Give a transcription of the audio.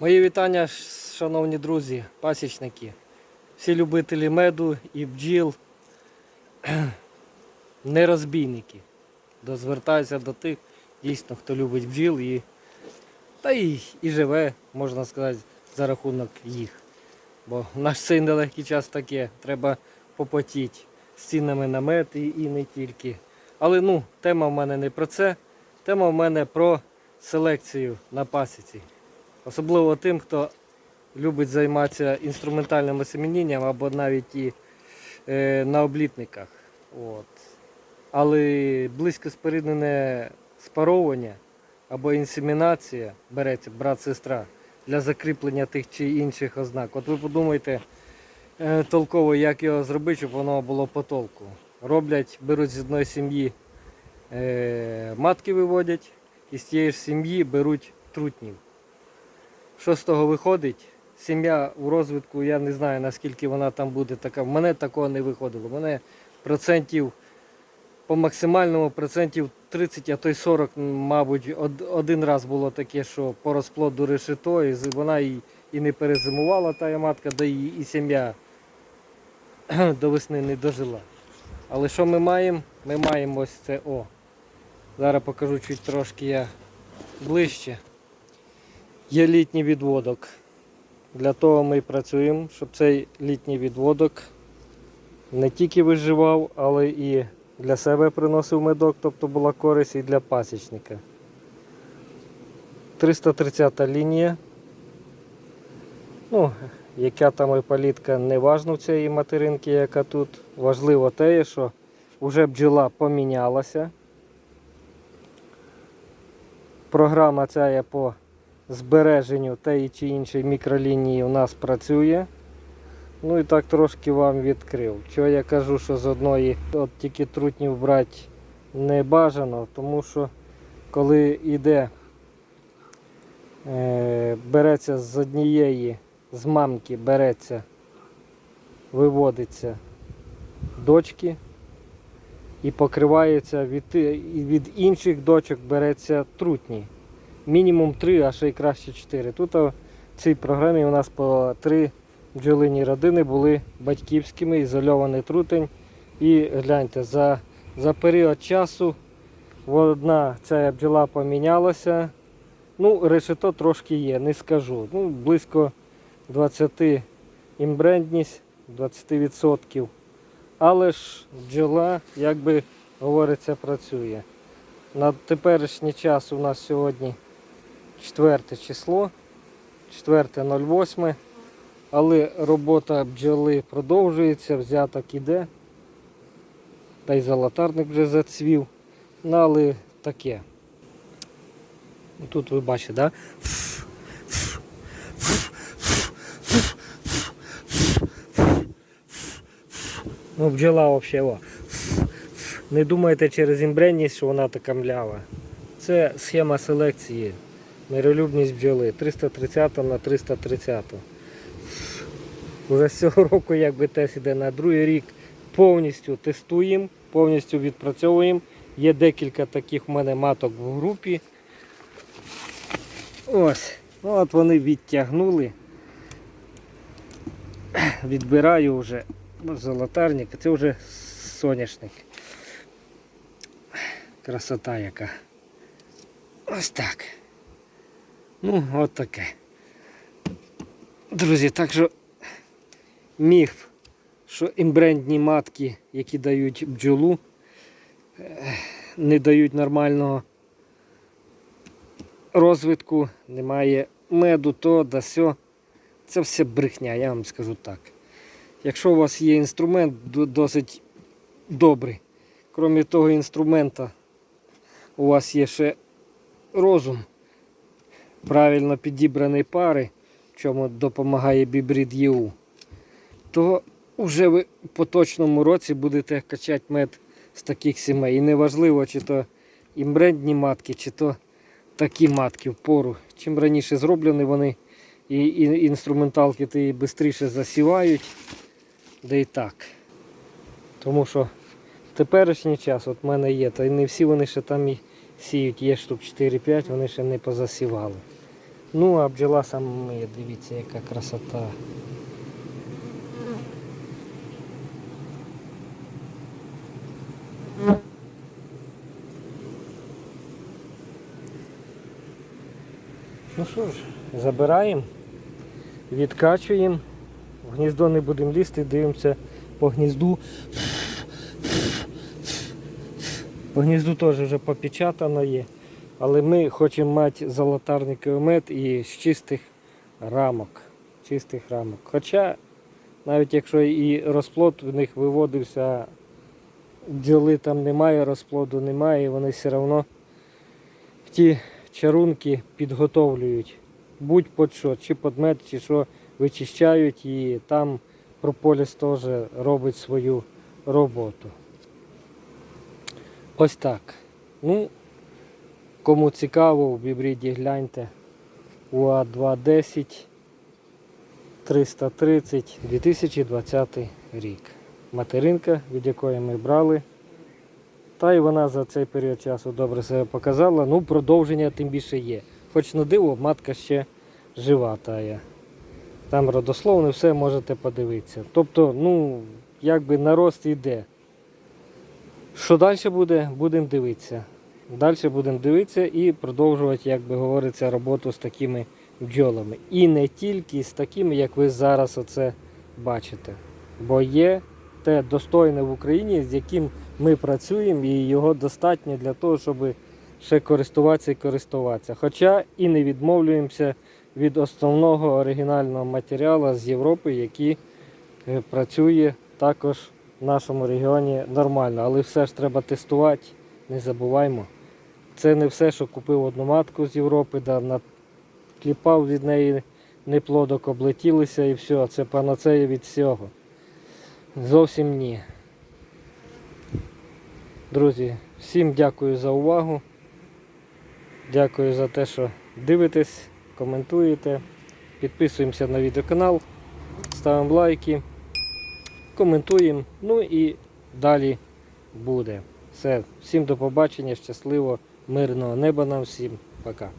Мої вітання, шановні друзі, пасічники, всі любителі меду і бджіл, не розбійники. До- Звертаюся до тих, дійсно, хто любить бджіл і, та і, і живе, можна сказати, за рахунок їх. Бо в наш цей нелегкий час таке, треба попотіти з цінами на мед і, і не тільки. Але ну, тема в мене не про це. Тема в мене про селекцію на пасіці. Особливо тим, хто любить займатися інструментальним осемінінням або навіть і е, на облітниках. От. Але близько споріднене спаровування або інсемінація береться брат-сестра для закріплення тих чи інших ознак. От ви подумайте е, толково, як його зробити, щоб воно було по толку. Роблять, беруть з одної сім'ї е, матки виводять, і з тієї ж сім'ї беруть трутнів. Що з того виходить? Сім'я у розвитку, я не знаю наскільки вона там буде така. В мене такого не виходило. У мене процентів по максимальному процентів 30, а то й 40, мабуть, од- один раз було таке, що по розплоду решето, і вона і, і не перезимувала та матка, да і, і сім'я до весни не дожила. Але що ми маємо? Ми маємо ось це О. Зараз покажу чуть трошки я ближче. Є літній відводок. Для того ми і працюємо, щоб цей літній відводок не тільки виживав, але і для себе приносив медок, тобто була користь і для пасічника. 330 лінія. Ну, яка там і палітка, не важно в цієї материнки, яка тут. Важливо те, що вже бджола помінялася. Програма ця є по збереженню тієї чи іншої мікролінії у нас працює. Ну і так трошки вам відкрив. Чого я кажу, що з одної от тільки трутнів брати не бажано, тому що коли йде, е, береться з однієї, з мамки береться, виводиться дочки і покривається від, від інших дочок береться трутні. Мінімум 3, а ще й краще 4. Тут в цій програмі у нас по 3 бджолині родини були батьківськими, ізольований трутень. І гляньте, за, за період часу одна ця бджола помінялася. Ну, решето трошки є, не скажу. Ну, близько 20 імбрендність, 20%. Але ж бджола, як би говориться, працює. На теперішній час у нас сьогодні 4 число, 4.08. Але робота бджоли продовжується, взяток іде. Та й золотарник вже зацвів. Ну, але таке. Тут ви бачите, да? Ну, бджола взагалі. Не думайте через імбренність, що вона така млява. Це схема селекції. Миролюбність бджоли 330 на 330. Уже з цього року якби тест іде на другий рік. Повністю тестуємо, повністю відпрацьовуємо. Є декілька таких в мене маток в групі. Ось. Ну, От вони відтягнули. Відбираю вже золотарник, це вже соняшник. Красота яка. Ось так. Ну, от таке. Друзі, так що міф, що імбрендні матки, які дають бджолу, е, не дають нормального розвитку, немає меду, то да сьо. Це все брехня, я вам скажу так. Якщо у вас є інструмент досить добрий, крім того інструмента, у вас є ще розум, правильно підібрані пари, чому допомагає бібрид ЄУ, то вже ви в поточному році будете качати мед з таких сімей. І неважливо, чи то імбрендні матки, чи то такі матки в пору. Чим раніше зроблені вони і, інструменталки ти швидше засівають, да і так. Тому що в теперішній час от в мене є, та й не всі вони ще там і сіють, є штук 4-5, вони ще не позасівали. Ну, а бджола саме, дивіться, яка красота. Ну що ж, забираємо, відкачуємо. В гніздо не будемо лізти, дивимося по гнізду. Гнізду теж вже попечатано є. Але ми хочемо мати золотарниковий мед і з чистих рамок. Чистих рамок. Хоча, навіть якщо і розплод в них виводився, бджоли там немає, розплоду немає, вони все одно в ті чарунки підготовлюють. Будь під що, чи під мед, чи що вичищають, і там прополіс теж робить свою роботу. Ось так. Ну, кому цікаво, в бібріді гляньте. УА 210 330 2020 рік. Материнка, від якої ми брали. Та й вона за цей період часу добре себе показала. Ну, продовження тим більше є. Хоч на диво, матка ще жива тая. Там родословне, все можете подивитися. Тобто, ну, якби нарост йде. Що далі буде, будемо дивитися. Далі будемо дивитися і продовжувати, як би говориться, роботу з такими бджолами. І не тільки з такими, як ви зараз оце бачите. Бо є те достойне в Україні, з яким ми працюємо, і його достатньо для того, щоб ще користуватися і користуватися. Хоча і не відмовлюємося від основного оригінального матеріалу з Європи, який е, працює також в нашому регіоні нормально. Але все ж треба тестувати, не забуваймо. Це не все, що купив одну матку з Європи, да, накліпав від неї неплодок, облетілися і все. Це панацея від всього. Зовсім ні. Друзі, всім дякую за увагу. Дякую за те, що дивитесь, коментуєте. Підписуємося на відеоканал, ставимо лайки, коментуємо. Ну і далі буде. Все, всім до побачення, щасливо, мирного неба нам всім. Пока.